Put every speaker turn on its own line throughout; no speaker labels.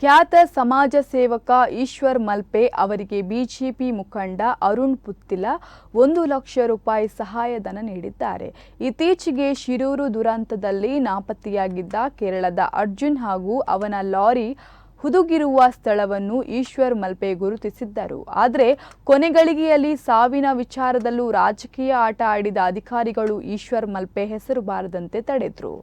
ಖ್ಯಾತ ಸಮಾಜ ಸೇವಕ ಈಶ್ವರ್ ಮಲ್ಪೆ ಅವರಿಗೆ ಬಿಜೆಪಿ ಮುಖಂಡ ಅರುಣ್ ಪುತ್ತಿಲ ಒಂದು ಲಕ್ಷ ರೂಪಾಯಿ ಸಹಾಯಧನ ನೀಡಿದ್ದಾರೆ. ಇತ್ತೀಚೆಗೆ ಶಿರೂರು ದುರಂತದಲ್ಲಿ ನಾಪತ್ತೆಯಾಗಿದ್ದ ಕೇರಳದ ಅರ್ಜುನ್ ಹಾಗೂ ಅವನ ಲಾರಿ ಹುದುಗಿರುವ ಸ್ಥಳವನ್ನು ಈಶ್ವರ್ ಮಲ್ಪೆ ಗುರುತಿಸಿದ್ದರು. ಆದರೆ ಕೊನೆಗಳಿಗೆಯಲ್ಲಿ ಸಾವಿನ ವಿಚಾರದಲ್ಲೂ ರಾಜಕೀಯ ಆಟ ಆಡಿದ ಅಧಿಕಾರಿಗಳು ಈಶ್ವರ್ ಮಲ್ಪೆ ಹೆಸರು ಬಾರದಂತೆ ತಡೆದ್ರು.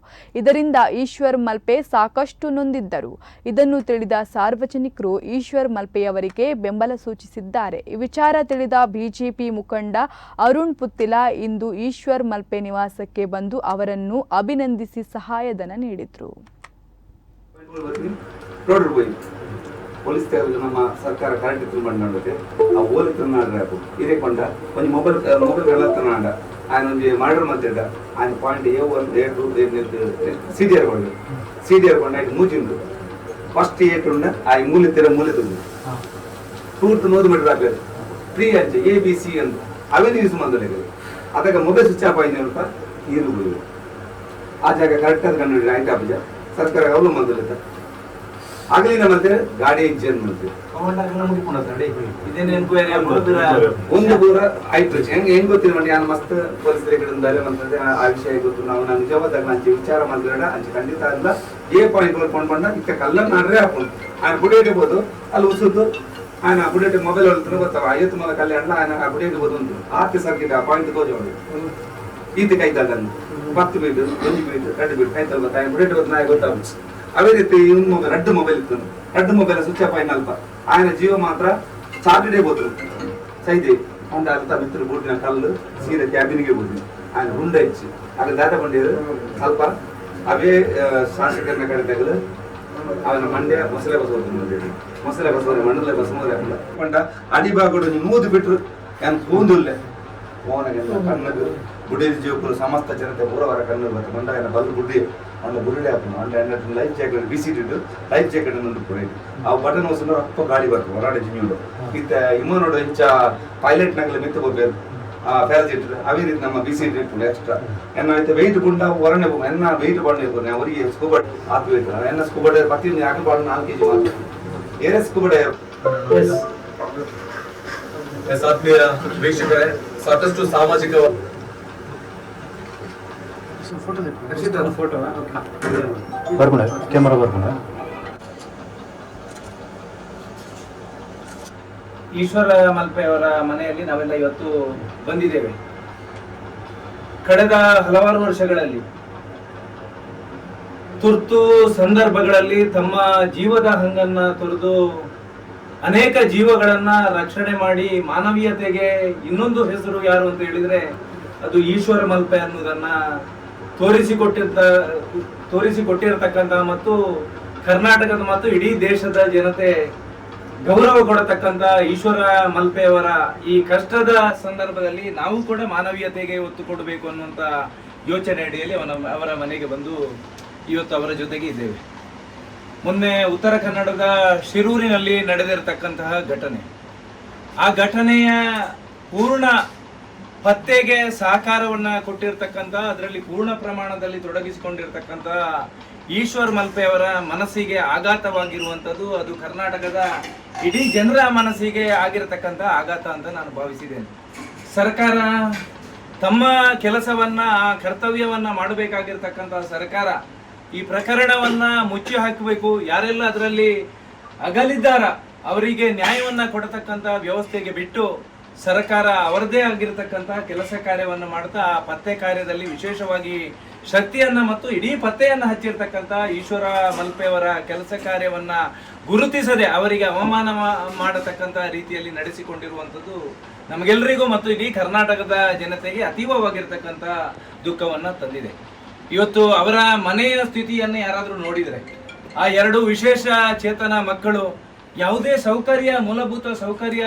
ಇದರಿಂದ ಈಶ್ವರ್ ಮಲ್ಪೆ ಸಾಕಷ್ಟು ನೊಂದಿದ್ದರು. ಇದನ್ನು ತಿಳಿದ ಸಾರ್ವಜನಿಕರು ಈಶ್ವರ್ ಮಲ್ಪೆಯವರಿಗೆ ಬೆಂಬಲ ಸೂಚಿಸಿದ್ದಾರೆ. ಈ ವಿಚಾರ ತಿಳಿದ ಬಿಜೆಪಿ ಮುಖಂಡ ಅರುಣ್ ಪುತ್ತಿಲ ಇಂದು ಈಶ್ವರ್ ಮಲ್ಪೆ ನಿವಾಸಕ್ಕೆ ಬಂದು ಅವರನ್ನು ಅಭಿನಂದಿಸಿ ಸಹಾಯಧನ ನೀಡಿದ್ರು.
ರೋಡ್ పోయి పోలీస్ స్టేషన్ ನಮ್ಮ ಸರ್ಕಾರ ಕರೆಂಟ್ ಇತ್ತು ಬಂಡಂಡತೆ ಆ ಓಲಿತನಾಡ ಇದೇ ಕೊಂಡ ಒಂದು ಮೊಬೈಲ್ ಮೊಬೈಲ್ వెళ్ళతున్నాడ ఆయన ಒಂದು మర్డర్ మధ్యడ ఆయన point A one A two సీడియర్ కొండ సీడియర్ కొండ ఆయన మూచిండు ಫಸ್ಟ್ ಏಟ್ ಉಂಡ ಆ ಮೂಲೆ ತೆರ ಮೂಲೆ ತುಂಬ ಟೂರ್ತ್ ನೋದು ಬಿಡ್ರ ಬೇರೆ ಫ್ರೀ ಅಂಚೆ ಎ ಬಿ ಸಿ ಅಂತ ಅವೇನು ಯೂಸ್ ಮಾಡಿದ್ರೆ ಅದಕ್ಕೆ ಮೊಬೈಲ್ ಸ್ವಿಚ್ ಆಫ್ ಆಯ್ತು ಅಂತ ನೀರು ಬಿಡುದು ಆ ಜಾಗ ಕರೆಕ್ಟ್ ಆದ ಕಂಡು ಆಯ್ತು ಅಬ್ಬಜ ಸರ್ಕಾರ ಅವಳು ಮಂದಲಿತ ಆಗ್ಲಿನ ಮತ್ತೆ ಗಾಡಿ ಚೇಂಜ್ ಮಾಡ್ತೀವಿ ಒಂದು ಆಯ್ತು. ಹೆಂಗ್ ಹೆಂಗ್ ಗೊತ್ತಿಲ್ಲ ಮಾಡಿ ನಾನು ಮಸ್ತ್ ಪೊಲೀಸರ ಕಡೆಯಿಂದ ಬಂದ್ರೆ ಆ ವಿಷಯ ಗೊತ್ತು. ನಾವು ನಾನು ನಿಜವಾದಾಗ ಅಂಚೆ ವಿಚಾರ ಮಾಡಿದ್ರೆ ಅಂಚೆ ಖಂಡಿತ ಅಲ್ಲ. ಏ ಪಾಯಿಂಟ್ ಕೊಂಡ್ ಬಂದ ಇಕ್ಕ ಕಲ್ಲ ಮಾಡ್ರೆ ಹಾಕೊಂಡು ಆಯ್ನ ಗುಡಿ ಇರ್ಬೋದು ಅಲ್ಲಿ ಉಸಿದ್ದು ಆಯ್ನ ಆ ಗುಡಿ ಮೊಬೈಲ್ ಹೊಳ್ತಾರೆ ಬರ್ತಾವ ಐವತ್ತು ಮೊದಲ ಕಲ್ಲೆ ಅಣ್ಣ ಆಯ್ನ ಆ ಗುಡಿ ಇರ್ಬೋದು ಅಂತ ಆತಿ ಸರ್ಕಿಟ್ ಆ ಪಾಯಿಂಟ್ ತೋಜೋಡಿ ಈತ ಕೈತಾಗ ಪತ್ತು ಬೀಟ್ ಒಂದು ಬೀಟ್ ಎರಡು ಬೀಟ್ ಕೈತಲ್ ಬರ್ತಾ ಬುಡೇಟ್ ಗೊತ್ತ ಗೊತ್ತಾಗುತ್ತೆ. ಅದೇ ರೀತಿ ಇವನ್ ಮೊಬೈಲ್ ರೆಡ್ ಮೊಬೈಲ್ ಇತ್ತು. ರೆಡ್ ಮೊಬೈಲ್ ಸ್ವಿಚ್ ಆಫ್ ಆಯ್ತು ಅಲ್ಪ ಆಯನ ಜೀವ ಮಾತ್ರ ಸಾಟರ್ಡೇ ಹೋದ್ರು. ಸೈದಿ, ಅಂದ ಅರ್ಥ ಬಿತ್ತರು ಬೂಟಿನ ಕಲ್ಲು, ಸೀರೆ ಕ್ಯಾಬಿನ್ಗೆ ಹೋದ್ವಿ. ಆಯನ ಹುಂಡ ಹೆಚ್ಚಿ ಆಗ ದಾಟ ಬಂಡಿಯರು ಸ್ವಲ್ಪ ಅವೇ ಶಾಸಕರನ್ನ ಕಡೆ ತೆಗೆದು ಅವನ ಮಂಡ್ಯ ಬಸ್ ಬಸವದ ಮಂಡ್ಯ ಮೊಸಳೆ ಬಸವರ ಮಂಡಲ ಬಸವರ ಪಂಡ ಅಡಿಬಾಗುಡು ಮೂದು ಬಿಟ್ರು ನಾನು ಕೂಂದಿಲ್ಲ ಅವನಿಗೆಲ್ಲ ಕಣ್ಣದು ಬುಡಿರಿ ಜೀವಕರು ಸಮಸ್ತ ಜನತೆ ಪೂರವರ ಕಣ್ಣು ಬರ್ತದೆ ಮಂಡ ಏನ ಬಲ್ಲು ಬುಡ್ಡಿ ಅಂಡ ಬುರುಡೆ ಹಾಕೋಣ ಅಂಡ ಎನ್ನ ಲೈಫ್ ಜಾಕೆಟ್ ಬಿಸಿಟ್ಟಿದ್ದು ಲೈಫ್ ಜಾಕೆಟ್ ಒಂದು ಕೂಡ ಅವು ಬಟನ್ ಹೊಸ ರಪ್ಪ ಗಾಡಿ ಬರ್ತದೆ ಹೊರಾಡೆ ಜಿಮ್ಮಿಯೋಡು ಇತ್ತ ಇಮ್ಮ ನೋಡು ಇಂಚ ಪೈಲಟ್ ನಗಲ ಮಿತ್ತು ಹೋಗ್ಬೇಕು ಪ್ಯಾರಾಸಿಟ್ ಅವೇ ರೀತಿ ನಮ್ಮ ಬಿಸಿ ಟ್ರಿಪ್ ಎಕ್ಸ್ಟ್ರಾ ಎನ್ನ ಐತೆ ವೆಯ್ಟ್ ಗುಂಡ ಹೊರನೆ ಹೋಗ ಎನ್ನ ವೆಯ್ಟ್ ಬಂಡೆ ಹೋಗ್ನೆ ಅವರಿಗೆ ಸ್ಕೂಬಾ ಹಾಕಿ ವೆಯ್ಟ್ ಎನ್ನ ಸ್ಕೂಬಾ ಡೇ ಪ್ರತಿ ಯಾಕೆ ಬಾಡ ನಾಲ್ಕು ಕೆಜಿ ಮಾತ್ರ ಏನೇ ಸ್ಕೂಬಾ ಡೇ
ಎಸ್ ಆತ್ಮೀಯ ವೀಕ್ಷಕರೇ ಸಾಕಷ್ಟು ಸಾಮಾಜಿಕ
ಬರ್ಕೊಂಡ ಕ್ಯಾಮರಾ ಬರ್ಕೊಂಡ.
ಈಶ್ವರ ಮಲ್ಪೆ ಅವರ ಮನೆಯಲ್ಲಿ ನಾವೆಲ್ಲ ಇವತ್ತು ಬಂದಿದ್ದೇವೆ. ಕಳೆದ ಹಲವಾರು ವರ್ಷಗಳಲ್ಲಿ ತುರ್ತು ಸಂದರ್ಭಗಳಲ್ಲಿ ತಮ್ಮ ಜೀವದ ಹಂಗನ್ನ ತೊರೆದು ಅನೇಕ ಜೀವಗಳನ್ನ ರಕ್ಷಣೆ ಮಾಡಿ ಮಾನವೀಯತೆಗೆ ಇನ್ನೊಂದು ಹೆಸರು ಯಾರು ಅಂತ ಹೇಳಿದ್ರೆ ಅದು ಈಶ್ವರ ಮಲ್ಪೆ ಅನ್ನೋದನ್ನ ತೋರಿಸಿಕೊಟ್ಟಿದ್ದ, ತೋರಿಸಿಕೊಟ್ಟಿರತಕ್ಕಂಥ ಮತ್ತು ಕರ್ನಾಟಕದ ಮತ್ತು ಇಡೀ ದೇಶದ ಜನತೆ ಗೌರವ ಕೊಡತಕ್ಕಂಥ ಈಶ್ವರ ಮಲ್ಪೆಯವರ ಈ ಕಷ್ಟದ ಸಂದರ್ಭದಲ್ಲಿ ನಾವು ಕೂಡ ಮಾನವೀಯತೆಗೆ ಒತ್ತು ಕೊಡಬೇಕು ಅನ್ನುವಂತ ಯೋಚನೆ ಅಡಿಯಲ್ಲಿ ಅವನ, ಅವರ ಮನೆಗೆ ಬಂದು ಇವತ್ತು ಅವರ ಜೊತೆಗೆ ಇದ್ದೇವೆ. ಮೊನ್ನೆ ಉತ್ತರ ಕನ್ನಡದ ಶಿರೂರಿನಲ್ಲಿ ನಡೆದಿರತಕ್ಕಂತಹ ಘಟನೆ. ಆ ಘಟನೆಯ ಪೂರ್ಣ ಪತ್ತೆಗೆ ಸಹಕಾರವನ್ನ ಕೊಟ್ಟಿರ್ತಕ್ಕಂಥ ಅದರಲ್ಲಿ ಪೂರ್ಣ ಪ್ರಮಾಣದಲ್ಲಿ ತೊಡಗಿಸಿಕೊಂಡಿರ್ತಕ್ಕಂಥ ಈಶ್ವರ್ ಮಲ್ಪೆ ಅವರ ಮನಸ್ಸಿಗೆ ಆಘಾತವಾಗಿರುವಂಥದ್ದು, ಅದು ಕರ್ನಾಟಕದ ಇಡೀ ಜನರ ಮನಸ್ಸಿಗೆ ಆಗಿರತಕ್ಕಂಥ ಆಘಾತ ಅಂತ ನಾನು ಭಾವಿಸಿದ್ದೇನೆ. ಸರ್ಕಾರ ತಮ್ಮ ಕೆಲಸವನ್ನ, ಕರ್ತವ್ಯವನ್ನ ಮಾಡಬೇಕಾಗಿರ್ತಕ್ಕಂಥ ಸರ್ಕಾರ ಈ ಪ್ರಕರಣವನ್ನ ಮುಚ್ಚಿ ಹಾಕಬೇಕು, ಯಾರೆಲ್ಲ ಅದರಲ್ಲಿ ಅಗಲಿದ್ದಾರ, ಅವರಿಗೆ ನ್ಯಾಯವನ್ನ ಕೊಡತಕ್ಕಂತ ವ್ಯವಸ್ಥೆಗೆ ಬಿಟ್ಟು ಸರ್ಕಾರ ಅವರದೇ ಆಗಿರತಕ್ಕಂತಹ ಕೆಲಸ ಕಾರ್ಯವನ್ನ ಮಾಡ್ತಾ ಆ ಪತ್ತೆ ಕಾರ್ಯದಲ್ಲಿ ವಿಶೇಷವಾಗಿ ಶಕ್ತಿಯನ್ನ ಮತ್ತು ಇಡೀ ಪತ್ತೆಯನ್ನ ಹಚ್ಚಿರ್ತಕ್ಕಂತ ಈಶ್ವರ ಮಲ್ಪೆ ಅವರ ಕೆಲಸ ಕಾರ್ಯವನ್ನ ಗುರುತಿಸದೆ ಅವರಿಗೆ ಅವಮಾನ ಮಾ- ಮಾಡತಕ್ಕಂತ ರೀತಿಯಲ್ಲಿ ನಡೆಸಿಕೊಂಡಿರುವಂಥದ್ದು ನಮಗೆಲ್ಲರಿಗೂ ಮತ್ತು ಇಡೀ ಕರ್ನಾಟಕದ ಜನತೆಗೆ ಅತೀವವಾಗಿರ್ತಕ್ಕಂಥ ದುಃಖವನ್ನ ತಂದಿದೆ. ಇವತ್ತು ಅವರ ಮನೆಯ ಸ್ಥಿತಿಯನ್ನು ಯಾರಾದರೂ ನೋಡಿದರೆ, ಆ ಎರಡು ವಿಶೇಷ ಚೇತನ ಮಕ್ಕಳು ಯಾವುದೇ ಸೌಕರ್ಯ, ಮೂಲಭೂತ ಸೌಕರ್ಯ